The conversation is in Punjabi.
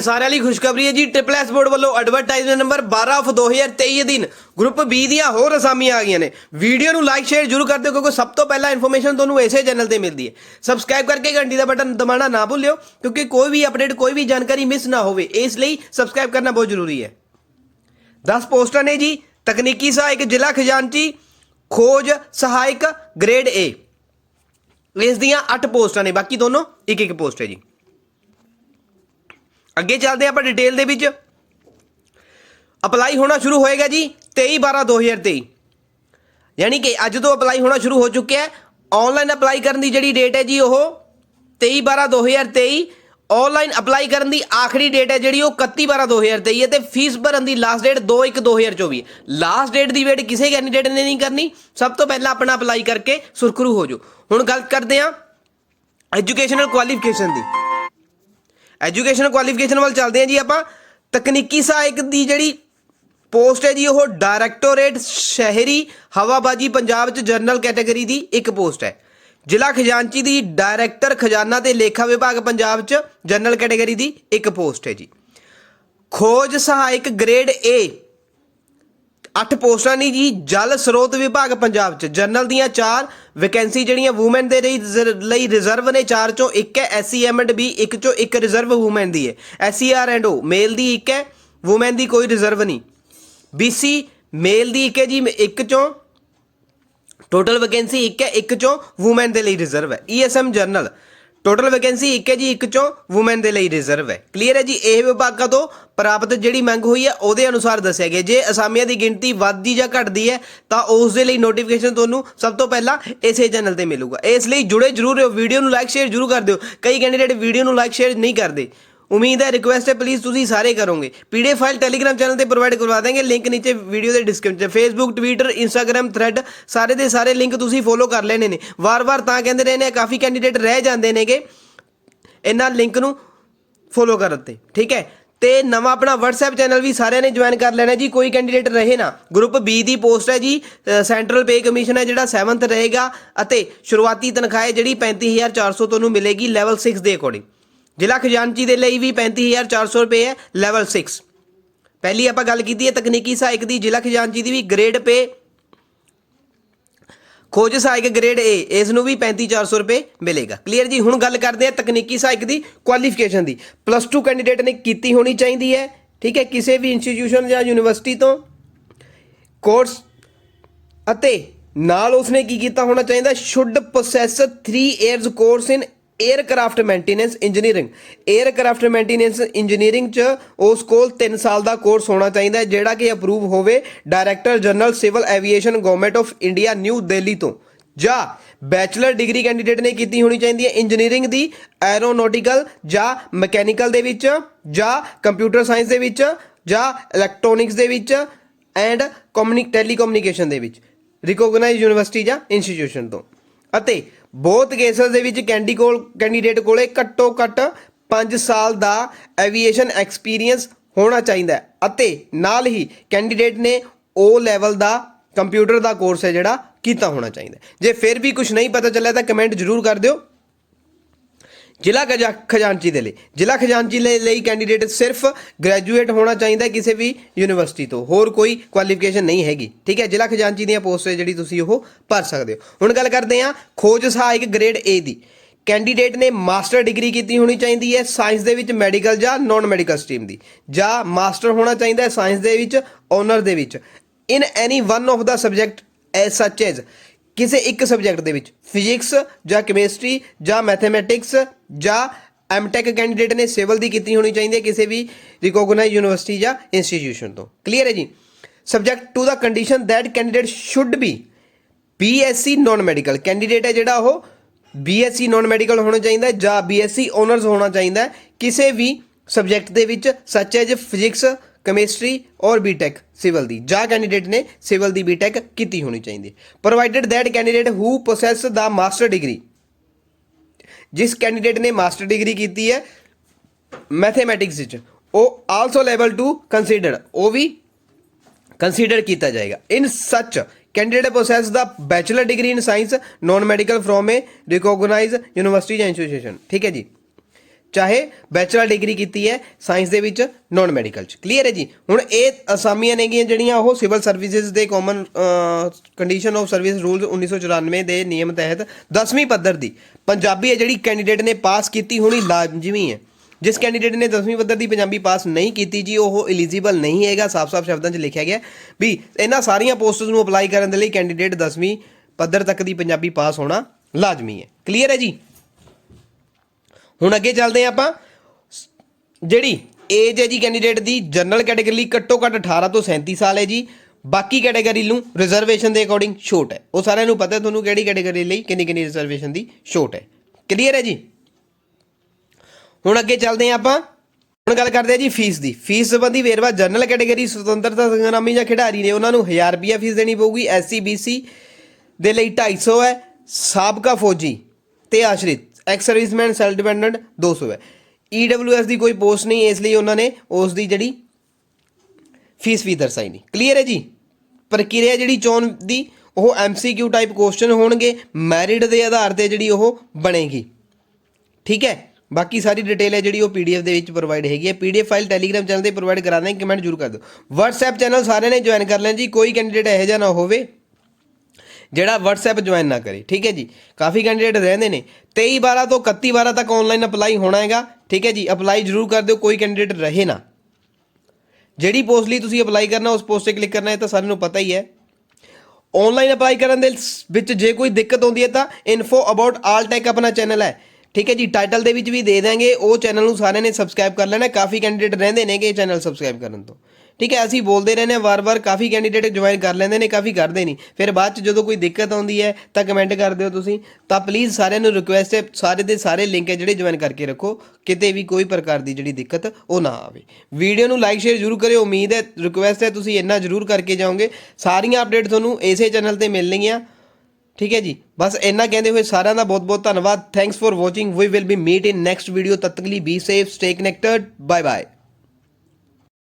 ਸਾਰਿਆਂ ਲਈ ਖੁਸ਼ਖਬਰੀ ਹੈ ਜੀ। ਟ੍ਰਿਪਲ ਐਸ ਬੋਰਡ ਵੱਲੋਂ ਐਡਵਰਟਾਈਜ਼ਮੈਂਟ ਨੰਬਰ 12 ਆਫ 2023 ਅਧੀਨ ਗਰੁੱਪ B ਦੀਆਂ ਹੋਰ ਅਸਾਮੀਆਂ ਆ ਗਈਆਂ ਨੇ। ਵੀਡੀਓ ਨੂੰ ਲਾਈਕ ਸ਼ੇਅਰ ਜਰੂਰ ਕਰ ਦਿਓ ਕਿਉਂਕਿ ਸਭ ਤੋਂ ਪਹਿਲਾਂ ਇਨਫੋਰਮੇਸ਼ਨ ਤੁਹਾਨੂੰ ਇਸੇ ਚੈਨਲ ਤੇ ਮਿਲਦੀ ਹੈ। ਸਬਸਕ੍ਰਾਈਬ ਕਰਕੇ ਘੰਟੀ ਦਾ ਬਟਨ ਦਬਾਉਣਾ ਨਾ ਭੁੱਲਿਓ ਕਿਉਂਕਿ ਕੋਈ ਵੀ ਅਪਡੇਟ ਕੋਈ ਵੀ ਜਾਣਕਾਰੀ ਮਿਸ ਨਾ ਹੋਵੇ। ਇਸ ਲਈ ਸਬਸਕ੍ਰਾਈਬ ਕਰਨਾ ਬਹੁਤ ਜ਼ਰੂਰੀ ਹੈ। 10 ਪੋਸਟਾਂ ਨੇ ਜੀ। ਤਕਨੀਕੀ ਸਹਾਇਕ ਜ਼ਿਲ੍ਹਾ ਖਜ਼ਾਨਚੀ, ਖੋਜ ਸਹਾਇਕ ਗ੍ਰੇਡ A ਇਸ ਦੀਆਂ 8 ਪੋਸਟਾਂ ਨੇ। ਬਾਕੀ ਦੋਨੋਂ ਇੱਕ ਇੱਕ ਪੋਸਟ ਹੈ ਜੀ। ਅੱਗੇ ਚੱਲਦੇ ਹਾਂ ਆਪਾਂ ਡਿਟੇਲ ਦੇ ਵਿੱਚ। ਅਪਲਾਈ ਹੋਣਾ ਸ਼ੁਰੂ ਹੋਏਗਾ ਜੀ 23 12 2023 ਯਾਨੀ ਕਿ ਅੱਜ ਤੋਂ ਅਪਲਾਈ ਹੋਣਾ ਸ਼ੁਰੂ ਹੋ ਚੁੱਕਿਆ ਹੈ। ਆਨਲਾਈਨ ਅਪਲਾਈ ਕਰਨ ਦੀ ਜਿਹੜੀ ਡੇਟ ਹੈ ਜੀ ਉਹ 23 12 2023 ਆਨਲਾਈਨ ਅਪਲਾਈ ਕਰਨ ਦੀ ਆਖਰੀ ਡੇਟ ਹੈ ਜਿਹੜੀ ਉਹ 31 12 2023 ਹੈ ਤੇ ਫੀਸ ਭਰਨ ਦੀ ਲਾਸਟ ਡੇਟ 2 1 2024 ਹੈ। ਲਾਸਟ ਡੇਟ ਦੀ ਵੇਟ ਕਿਸੇ ਕੈਂਡੀਡੇਟ ਨੇ ਨਹੀਂ ਕਰਨੀ। ਸਭ ਤੋਂ ਪਹਿਲਾਂ ਆਪਣਾ ਅਪਲਾਈ ਕਰਕੇ ਸੁਰਖਰੂ ਹੋ ਜਾਓ। ਹੁਣ ਗੱਲ ਕਰਦੇ ਹਾਂ ਐਜੂਕੇਸ਼ਨਲ ਕੁਆਲੀਫਿਕੇਸ਼ਨ ਦੀ। ਐਜੂਕੇਸ਼ਨ ਕੁਆਲੀਫਿਕੇਸ਼ਨ ਵੱਲ ਚੱਲਦੇ ਹਾਂ ਜੀ ਆਪਾਂ। ਤਕਨੀਕੀ ਸਹਾਇਕ ਦੀ ਜਿਹੜੀ ਪੋਸਟ ਹੈ ਜੀ, ਉਹ ਡਾਇਰੈਕਟੋਰੇਟ ਸ਼ਹਿਰੀ ਹਵਾਬਾਜੀ ਪੰਜਾਬ ਚ ਜਨਰਲ ਕੈਟਾਗਰੀ ਦੀ ਇੱਕ ਪੋਸਟ ਹੈ। ਜ਼ਿਲ੍ਹਾ ਖਜ਼ਾਨਚੀ ਦੀ ਡਾਇਰੈਕਟਰ ਖਜ਼ਾਨਾ ਤੇ ਲੇਖਾ ਵਿਭਾਗ ਪੰਜਾਬ ਚ ਜਨਰਲ ਕੈਟਾਗਰੀ ਦੀ ਇੱਕ ਪੋਸਟ ਹੈ ਜੀ। ਖੋਜ ਸਹਾਇਕ ਗ੍ਰੇਡ A 8 ਪੋਸਟਾਂ ਨੇ ਜੀ, ਜਲ ਸਰੋਤ ਵਿਭਾਗ ਪੰਜਾਬ ਚ। ਜਨਰਲ ਦੀਆਂ 4 ਵੈਕੈਂਸੀ ਜਿਹੜੀਆਂ ਔਮਨ ਦੇ ਲਈ ਰਿਜ਼ਰਵ ਨੇ 4 ਚੋਂ ਇੱਕ ਹੈ ਐਸਸੀ ਐਮ ਐਂਡ ਬੀ ਇੱਕ ਚੋਂ ਇੱਕ ਰਿਜ਼ਰਵ ਔਮਨ ਦੀ ਹੈ। SC R and O male ਦੀ ਇੱਕ ਹੈ ਔਮਨ ਦੀ ਕੋਈ ਰਿਜ਼ਰਵ ਨਹੀਂ। ਬੀਸੀ ਮੇਲ ਦੀ ਇੱਕ ਹੈ ਜੀ, ਇੱਕ ਚੋਂ ਟੋਟਲ ਵੈਕੈਂਸੀ ਇੱਕ ਹੈ, ਇੱਕ ਚੋਂ ਔਮਨ ਦੇ ਲਈ ਰਿਜ਼ਰਵ ਹੈ। ਈਐਸਐਮ ਜਨਰਲ ਟੋਟਲ ਵੈਕੈਂਸੀ ਇੱਕ ਹੈ ਜੀ, ਇੱਕ ਚੋਂ ਔਮਨ ਦੇ ਲਈ ਰਿਜ਼ਰਵ ਹੈ। ਕਲੀਅਰ ਹੈ ਜੀ, ਇਹ ਵਿਭਾਗਾਂ ਤੋਂ ਪ੍ਰਾਪਤ ਜਿਹੜੀ ਮੰਗ ਹੋਈ ਹੈ, ਉਹਦੇ ਅਨੁਸਾਰ ਦੱਸਿਆ ਗਿਆ। ਜੇ ਅਸਾਮੀਆਂ ਦੀ ਗਿਣਤੀ ਵੱਧਦੀ ਜਾਂ ਘਟਦੀ ਹੈ, ਤਾਂ ਉਸ ਦੇ ਲਈ ਨੋਟੀਫਿਕੇਸ਼ਨ ਤੁਹਾਨੂੰ ਸਭ ਤੋਂ ਪਹਿਲਾਂ ਇਸੇ ਚੈਨਲ ਤੇ ਮਿਲੂਗਾ। ਇਸ ਲਈ ਜੁੜੇ ਜਰੂਰ ਰਹੋ ਵੀਡੀਓ ਨੂੰ ਲਾਈਕ ਸ਼ੇਅਰ ਜਰੂਰ ਕਰ ਦਿਓ। ਕਈ ਕੈਂਡੀਡੇਟ ਵੀਡੀਓ ਨੂੰ ਲਾਈਕ ਸ਼ੇਅਰ ਨਹੀਂ ਕਰਦੇ। ਉਮੀਦ ਹੈ ਰਿਕੁਐਸਟ ਹੈ ਪਲੀਜ਼ ਤੁਸੀਂ ਸਾਰੇ ਕਰੋਗੇ। ਪੀਡੀਐਫ ਫਾਈਲ ਟੈਲੀਗ੍ਰਾਮ ਚੈਨਲ ਤੇ ਪ੍ਰੋਵਾਈਡ ਕਰਵਾ ਦਾਂਗੇ ਲਿੰਕ ਨੀਚੇ ਵੀਡੀਓ ਦੇ description Facebook Twitter Instagram thread ਸਾਰੇ ਦੇ ਸਾਰੇ ਲਿੰਕ ਤੁਸੀਂ ਫੋਲੋ ਕਰ ਲੈਣੇ ਨੇ। ਵਾਰ-ਵਾਰ ਤਾਂ ਕਹਿੰਦੇ ਰਹੇ ਨੇ, ਕਾਫੀ ਕੈਂਡੀਡੇਟ ਰਹਿ ਜਾਂਦੇ ਨੇਗੇ। ਇਹਨਾਂ ਲਿੰਕ ਨੂੰ ਫੋਲੋ ਕਰਨ ਤੇ, ਠੀਕ ਹੈ? ਤੇ ਨਵਾਂ ਆਪਣਾ WhatsApp ਚੈਨਲ ਵੀ ਸਾਰਿਆਂ ਨੇ ਜੁਆਇਨ ਕਰ ਲੈਣਾ ਜੀ, ਕੋਈ ਕੈਂਡੀਡੇਟ ਰਹੇ ਨਾ। ਗਰੁੱਪ B ਦੀ ਪੋਸਟ ਹੈ ਜੀ ਸੈਂਟਰਲ ਪੇ ਕਮਿਸ਼ਨ ਹੈ ਜਿਹੜਾ 7th ਰਹੇਗਾ ਅਤੇ ਸ਼ੁਰੂਆਤੀ ਤਨਖਾਹ ਹੈ ਜਿਹੜੀ 35400 ਤੁਹਾਨੂੰ ਮਿਲੇਗੀ ਲੈਵਲ 6 ਦੇ ਅਕੋਰਡਿੰਗ ਜ਼ਿਲ੍ਹਾ ਖਜ਼ਾਨਚੀ ਦੇ ਲਈ ਵੀ 35400 ਰੁਪਏ ਹੈ ਲੈਵਲ 6 ਪਹਿਲੀ ਆਪਾਂ ਗੱਲ ਕੀਤੀ ਹੈ, ਤਕਨੀਕੀ ਸਹਾਇਕ ਦੀ, ਜ਼ਿਲ੍ਹਾ ਖਜ਼ਾਨਚੀ ਦੀ ਵੀ ਗ੍ਰੇਡ ਪੇ। ਖੋਜ ਸਹਾਇਕ ਗ੍ਰੇਡ A, ਇਸ ਨੂੰ ਵੀ 35400 ਰੁਪਏ ਮਿਲੇਗਾ। ਕਲੀਅਰ ਜੀ? ਹੁਣ ਗੱਲ ਕਰਦੇ ਹਾਂ ਤਕਨੀਕੀ ਸਹਾਇਕ ਦੀ ਕੁਆਲੀਫਿਕੇਸ਼ਨ ਦੀ। ਪਲੱਸ 2 ਕੈਂਡੀਡੇਟ ਨੇ ਕੀਤੀ ਹੋਣੀ ਚਾਹੀਦੀ ਹੈ, ਠੀਕ ਹੈ, ਕਿਸੇ ਵੀ ਇੰਸਟੀਚਿਊਸ਼ਨ ਜਾਂ ਯੂਨੀਵਰਸਿਟੀ ਤੋਂ। ਕੋਰਸ ਅਤੇ ਨਾਲ ਉਸਨੇ ਕੀ ਕੀਤਾ ਹੋਣਾ ਚਾਹੀਦਾ? Should possess 3 years course in aircraft maintenance engineering aircraft maintenance engineering ਚ ਉਸ ਕੋਲ 3 ਸਾਲ ਦਾ ਕੋਰਸ ਹੋਣਾ ਚਾਹੀਦਾ ਹੈ, ਜਿਹੜਾ ਕਿ ਅਪਰੂਵ ਹੋਵੇ director general civil aviation government of India New Delhi ਤੋਂ। ਜਾਂ ਬੈਚਲਰ ਡਿਗਰੀ ਕੈਂਡੀਡੇਟ ਨੇ ਕੀਤੀ ਹੋਣੀ ਚਾਹੀਦੀ ਹੈ ਇੰਜੀਨੀਅਰਿੰਗ ਦੀ ਐਰੋਨੋਟਿਕਲ ਜਾਂ ਮਕੈਨੀਕਲ ਦੇ ਵਿੱਚ, ਜਾਂ ਕੰਪਿਊਟਰ ਸਾਇੰਸ ਦੇ ਵਿੱਚ, ਜਾਂ ਇਲੈਕਟ੍ਰੋਨਿਕਸ ਦੇ ਵਿੱਚ ਐਂਡ ਕਮਿਊਨਿਕ ਟੈਲੀਕਮਿਊਨੀਕੇਸ਼ਨ ਦੇ ਵਿੱਚ। ਰਿਕੋਗਨਾਈਜ਼ਡ ਯੂਨੀਵਰਸਿਟੀ ਜਾਂ ਇੰਸਟੀਟਿਊਸ਼ਨ ਤੋਂ। ਅਤੇ ਬਹੁਤ ਕੇਸਸ ਦੇ ਵਿੱਚ ਕੈਂਡੀ ਕੋਲ, ਕੈਂਡੀਡੇਟ ਕੋਲੇ ਘੱਟੋ ਘੱਟ 5 ਸਾਲ ਦਾ ਐਵੀਏਸ਼ਨ ਐਕਸਪੀਰੀਅੰਸ ਹੋਣਾ ਚਾਹੀਦਾ ਹੈ। ਅਤੇ ਨਾਲ ਹੀ ਕੈਂਡੀਡੇਟ ਨੇ O ਲੈਵਲ ਦਾ ਕੰਪਿਊਟਰ ਦਾ ਕੋਰਸ ਹੈ ਜਿਹੜਾ, ਕੀਤਾ ਹੋਣਾ ਚਾਹੀਦਾ ਜੇ ਫਿਰ ਵੀ ਕੁਝ ਨਹੀਂ ਪਤਾ ਚੱਲਿਆ ਤਾਂ ਕਮੈਂਟ ਜ਼ਰੂਰ ਕਰ ਦਿਓ। ਜ਼ਿਲ੍ਹਾ ਖਜ਼ਾ- ਖਜ਼ਾਨਚੀ ਦੇ ਲਈ। ਜ਼ਿਲ੍ਹਾ ਖਜ਼ਾਨਚੀ ਦੇ ਲਈ ਕੈਂਡੀਡੇਟ ਸਿਰਫ ਗ੍ਰੈਜੂਏਟ ਹੋਣਾ ਚਾਹੀਦਾ ਕਿਸੇ ਵੀ ਯੂਨੀਵਰਸਿਟੀ ਤੋਂ। ਹੋਰ ਕੋਈ ਕੁਆਲੀਫਿਕੇਸ਼ਨ ਨਹੀਂ ਹੈਗੀ। ਠੀਕ ਹੈ, ਜ਼ਿਲ੍ਹਾ ਖਜ਼ਾਨਚੀ ਦੀਆਂ ਪੋਸਟ ਜਿਹੜੀ ਤੁਸੀਂ ਉਹ ਭਰ ਸਕਦੇ ਹੋ। ਹੁਣ ਗੱਲ ਕਰਦੇ ਹਾਂ ਖੋਜ ਸਹਾਇਕ ਗ੍ਰੇਡ A ਦੀ। ਕੈਂਡੀਡੇਟ ਨੇ ਮਾਸਟਰ ਡਿਗਰੀ ਕੀਤੀ ਹੋਣੀ ਚਾਹੀਦੀ ਹੈ ਸਾਇੰਸ ਦੇ ਵਿੱਚ ਮੈਡੀਕਲ ਜਾਂ ਨਾਨ ਮੈਡੀਕਲ ਸਟਰੀਮ ਦੀ। ਜਾਂ ਮਾਸਟਰ ਹੋਣਾ ਚਾਹੀਦਾ ਹੈ ਸਾਇੰਸ ਦੇ ਵਿੱਚ ਓਨਰ ਦੇ ਵਿੱਚ। In any one of the subject as such as ਕਿਸੇ ਇੱਕ ਸਬਜੈਕਟ ਦੇ ਵਿੱਚ ਫਿਜ਼ਿਕਸ ਜਾਂ ਕੈਮਿਸਟਰੀ ਜਾਂ ਮੈਥਮੈਟਿਕਸ ਜਾਂ ਐਮਟੈਕ ਕੈਂਡੀਡੇਟ ਨੇ ਸਿਵਲ ਦੀ ਕੀਤੀ ਹੋਣੀ ਚਾਹੀਦੀ ਹੈ ਕਿਸੇ ਵੀ ਰਿਕੋਗਨਾਈਜ਼ ਯੂਨੀਵਰਸਿਟੀ ਜਾਂ ਇੰਸਟੀਟਿਊਸ਼ਨ ਤੋਂ। ਕਲੀਅਰ ਹੈ ਜੀ? Subject to the condition that candidate should be BSc non medical candidate ਹੈ ਜਿਹੜਾ ਉਹ ਬੀਐਸਸੀ ਨਾਨ ਮੈਡੀਕਲ ਹੋਣਾ ਚਾਹੀਦਾ ਹੈ ਜਾਂ ਬੀਐਸਸੀ ਓਨਰਸ ਹੋਣਾ ਚਾਹੀਦਾ ਕਿਸੇ ਵੀ ਸਬਜੈਕਟ ਦੇ ਵਿੱਚ ਸੱਚ ਐਜ ਫਿਜ਼ਿਕਸ ਕੈਮਿਸਟਰੀ ਔਰ ਬੀਟੈਕ ਸਿਵਲ ਦੀ। ਜਾਂ ਕੈਂਡੀਡੇਟ ਨੇ ਸਿਵਲ ਦੀ ਬੀਟੈਕ ਕੀਤੀ ਹੋਣੀ ਚਾਹੀਦੀ ਹੈ। Provided that candidate who possess the master degree ਜਿਸ ਕੈਂਡੀਡੇਟ ਨੇ ਮਾਸਟਰ ਡਿਗਰੀ ਕੀਤੀ ਹੈ ਮੈਥਮੈਟਿਕਸ ਵਿੱਚ ਉਹ ਆਲਸੋ ਲੈਵਲ ਟੂ ਕੰਸੀਡਰ ਉਹ ਵੀ ਕੰਸੀਡਰ ਕੀਤਾ ਜਾਏਗਾ in such candidate process the bachelor degree in science non medical from a recognise university ਜਾਂ ਇੰਸਟੀਟਿਊਸ਼ਨ ਠੀਕ ਹੈ ਜੀ ਚਾਹੇ ਬੈਚਲਰ ਡਿਗਰੀ ਕੀਤੀ ਹੈ ਸਾਇੰਸ ਦੇ ਵਿੱਚ ਨਾਨ ਮੈਡੀਕਲ ਚ। ਕਲੀਅਰ ਹੈ ਜੀ? ਹੁਣ ਇਹ ਅਸਾਮੀਆਂ ਨੇਗੀਆਂ ਜਿਹੜੀਆਂ ਉਹ ਸਿਵਲ ਸਰਵਿਸਿਜ਼ ਦੇ common condition of service rules 1994 ਦੇ ਨਿਯਮ ਤਹਿਤ 10ਵੀਂ ਪੱਧਰ ਦੀ। ਪੰਜਾਬੀ ਹੈ ਜਿਹੜੀ ਕੈਂਡੀਡੇਟ ਨੇ ਪਾਸ ਕੀਤੀ ਹੋਣੀ ਲਾਜ਼ਮੀ ਹੈ। ਜਿਸ ਕੈਂਡੀਡੇਟ ਨੇ 10ਵੀਂ ਪੱਧਰ ਦੀ ਪੰਜਾਬੀ ਪਾਸ ਨਹੀਂ ਕੀਤੀ ਜੀ, ਉਹ ਐਲੀਜੀਬਲ ਨਹੀਂ ਹੈਗਾ। ਸਾਫ਼-ਸਾਫ਼ ਸ਼ਬਦਾਂ 'ਚ ਲਿਖਿਆ ਗਿਆ ਵੀ ਇਹਨਾਂ ਸਾਰੀਆਂ ਪੋਸਟਸ ਨੂੰ ਅਪਲਾਈ ਕਰਨ ਦੇ ਲਈ ਕੈਂਡੀਡੇਟ 10ਵੀਂ ਪੱਧਰ ਤੱਕ ਦੀ ਪੰਜਾਬੀ ਪਾਸ ਹੋਣਾ ਲਾਜ਼ਮੀ ਹੈ। ਕਲੀਅਰ ਹੈ ਜੀ? ਹੁਣ ਅੱਗੇ ਚੱਲਦੇ ਹਾਂ ਆਪਾਂ। ਜਿਹੜੀ ਏਜ ਹੈ ਜੀ ਕੈਂਡੀਡੇਟ ਦੀ ਜਨਰਲ ਕੈਟਾਗਰੀ ਲਈ ਘੱਟੋ ਘੱਟ 18 ਤੋਂ 37 ਸਾਲ ਹੈ ਜੀ। ਬਾਕੀ ਕੈਟਾਗਰੀ ਨੂੰ ਰਿਜ਼ਰਵੇਸ਼ਨ ਦੇ ਅਕੋਰਡਿੰਗ ਛੋਟ ਹੈ। ਉਹ ਸਾਰਿਆਂ ਨੂੰ ਪਤਾ ਹੈ ਤੁਹਾਨੂੰ ਕਿਹੜੀ ਕੈਟਾਗਰੀ ਲਈ ਕਿੰਨੀ ਕਿੰਨੀ ਰਿਜ਼ਰਵੇਸ਼ਨ ਦੀ ਛੋਟ ਹੈ। ਕਲੀਅਰ ਹੈ ਜੀ? ਹੁਣ ਅੱਗੇ ਚੱਲਦੇ ਹਾਂ ਆਪਾਂ। ਹੁਣ ਗੱਲ ਕਰਦੇ ਹਾਂ ਜੀ ਫੀਸ ਦੀ। ਫੀਸ ਸੰਬੰਧੀ ਵੇਰਵਾ ਜਨਰਲ ਕੈਟਾਗਰੀ ਸੁਤੰਤਰਤਾ ਸੰਗਰਾਮੀ ਜਾਂ ਖਿਡਾਰੀ ਨੇ ਉਹਨਾਂ ਨੂੰ 1000 ਰੁਪਿਆ ਫੀਸ ਦੇਣੀ ਪਊਗੀ। ਐਸਸੀ ਬੀਸੀ ਦੇ ਲਈ 250 ਹੈ। ਸਾਬਕਾ ਫੌਜੀ ਤੇ ਆਸ਼ਰਿਤ ਐਕਸ ਸਰਵਿਸਮੈਨ ਸੈਲਫ ਡਿਪੈਂਡੈਂਟ 200 ਹੈ। ਈਡਬਲਯੂਐਸ ਦੀ ਕੋਈ ਪੋਸਟ ਨਹੀਂ, ਇਸ ਲਈ ਉਹਨਾਂ ਨੇ ਉਸ ਦੀ ਜਿਹੜੀ ਫੀਸ ਵੀ ਦਰਸਾਈ ਨਹੀਂ। ਕਲੀਅਰ ਹੈ ਜੀ? ਪ੍ਰਕਿਰਿਆ ਜਿਹੜੀ ਚੋਣ ਦੀ, ਉਹ ਐਮਸੀਕਿਊ ਟਾਈਪ ਕੁਐਸਚਨ ਹੋਣਗੇ ਮੈਰਿਟ ਦੇ ਆਧਾਰ ਤੇ ਜਿਹੜੀ ਉਹ ਬਣੇਗੀ। ਠੀਕ ਹੈ? ਬਾਕੀ ਸਾਰੀ ਡਿਟੇਲ ਹੈ ਜਿਹੜੀ ਉਹ ਪੀਡੀਐਫ ਦੇ ਵਿੱਚ ਪ੍ਰੋਵਾਈਡ ਹੈਗੀ ਹੈ। ਪੀਡੀਐਫ ਫਾਈਲ ਟੈਲੀਗ੍ਰਾਮ ਚੈਨਲ ਤੇ ਪ੍ਰੋਵਾਈਡ ਕਰਾ ਦਾਂਗੇ ਕਮੈਂਟ ਜ਼ਰੂਰ ਕਰ ਦਿਓ। WhatsApp ਚੈਨਲ ਸਾਰਿਆਂ ਨੇ ਜੁਆਇਨ ਕਰ ਲੈਣ ਜੀ, ਕੋਈ ਕੈਂਡੀਡੇਟ ਇਹੋ ਜਿਹਾ ਨਾ ਹੋਵੇ। ਜਿਹੜਾ WhatsApp ਜੁਆਇਨ ਨਾ ਕਰੇ। ਠੀਕ ਹੈ ਜੀ? ਕਾਫੀ ਕੈਂਡੀਡੇਟ ਰਹਿੰਦੇ ਨੇ। 23 12 ਤੋਂ 31 12 ਤੱਕ ਆਨਲਾਈਨ ਅਪਲਾਈ ਹੋਣਾ ਹੈਗਾ। ਠੀਕ ਹੈ ਜੀ? ਅਪਲਾਈ ਜ਼ਰੂਰ ਕਰ ਦਿਓ, ਕੋਈ ਕੈਂਡੀਡੇਟ ਰਹੇ ਨਾ। ਜਿਹੜੀ ਪੋਸਟ ਲਈ ਤੁਸੀਂ ਅਪਲਾਈ ਕਰਨਾ, ਉਸ ਪੋਸਟ ਤੇ ਕਲਿੱਕ ਕਰਨਾ ਹੈ ਤਾਂ ਸਾਰਿਆਂ ਨੂੰ ਪਤਾ ਹੀ ਹੈ। ਆਨਲਾਈਨ ਅਪਲਾਈ ਕਰਨ ਦੇ ਵਿੱਚ ਜੇ ਕੋਈ ਦਿੱਕਤ ਆਉਂਦੀ ਹੈ ਤਾਂ ਇਨਫੋ ਅਬਾਊਟ ਆਲ ਟੈਕ ਆਪਣਾ ਚੈਨਲ ਹੈ। ਠੀਕ ਹੈ ਜੀ? ਟਾਈਟਲ ਦੇ ਵਿੱਚ ਵੀ ਦੇ ਦਾਂਗੇ ਉਹ ਚੈਨਲ ਨੂੰ ਸਾਰਿਆਂ ਨੇ ਸਬਸਕ੍ਰਾਈਬ ਕਰ ਲੈਣਾ। ਕਾਫੀ ਕੈਂਡੀਡੇਟ ਰਹਿੰਦੇ ਨੇ ਕਿ ਇਹ ਚੈਨਲ ਸਬਸਕ੍ਰਾਈਬ ਕਰਨ ਤੋਂ। ਠੀਕ ਹੈ, ਅਸੀਂ ਬੋਲਦੇ ਰਹਿੰਦੇ ਹਾਂ ਵਾਰ-ਵਾਰ ਕਾਫੀ ਕੈਂਡੀਡੇਟ ਜੁਆਇਨ ਕਰ ਲੈਂਦੇ ਨੇ, ਕਾਫੀ ਕਰਦੇ ਨਹੀਂ। ਫਿਰ ਬਾਅਦ ਚ ਜਦੋਂ ਕੋਈ ਦਿੱਕਤ ਆਉਂਦੀ ਹੈ, ਤਾਂ ਕਮੈਂਟ ਕਰ ਦਿਓ ਤੁਸੀਂ। ਤਾਂ ਪਲੀਜ਼ ਸਾਰਿਆਂ ਨੂੰ ਰਿਕੁਐਸਟ ਹੈ, ਸਾਰੇ ਦੇ ਸਾਰੇ ਲਿੰਕ ਹੈ ਜਿਹੜੇ ਜੁਆਇਨ ਕਰਕੇ ਰੱਖੋ। ਕਿਤੇ ਵੀ ਕੋਈ ਪ੍ਰਕਾਰ ਦੀ ਜਿਹੜੀ ਦਿੱਕਤ ਉਹ ਨਾ ਆਵੇ। ਵੀਡੀਓ ਨੂੰ ਲਾਈਕ ਸ਼ੇਅਰ ਜ਼ਰੂਰ ਕਰਿਓ। ਉਮੀਦ ਹੈ ਰਿਕੁਐਸਟ ਹੈ, ਤੁਸੀਂ ਇੰਨਾ ਜ਼ਰੂਰ ਕਰਕੇ ਜਾਓਗੇ। ਸਾਰੀਆਂ ਅਪਡੇਟ ਤੁਹਾਨੂੰ ਇਸੇ ਚੈਨਲ ਤੇ ਮਿਲਣਗੀਆਂ। ਠੀਕ ਹੈ ਜੀ? ਬਸ ਇੰਨਾ ਕਹਿੰਦੇ ਹੋਏ ਸਾਰਿਆਂ ਦਾ ਬਹੁਤ ਬਹੁਤ ਧੰਨਵਾਦ। Thanks for watching we will be meet in next video ਤਦ ਤੱਕ ਲਈ be safe stay connected bye bye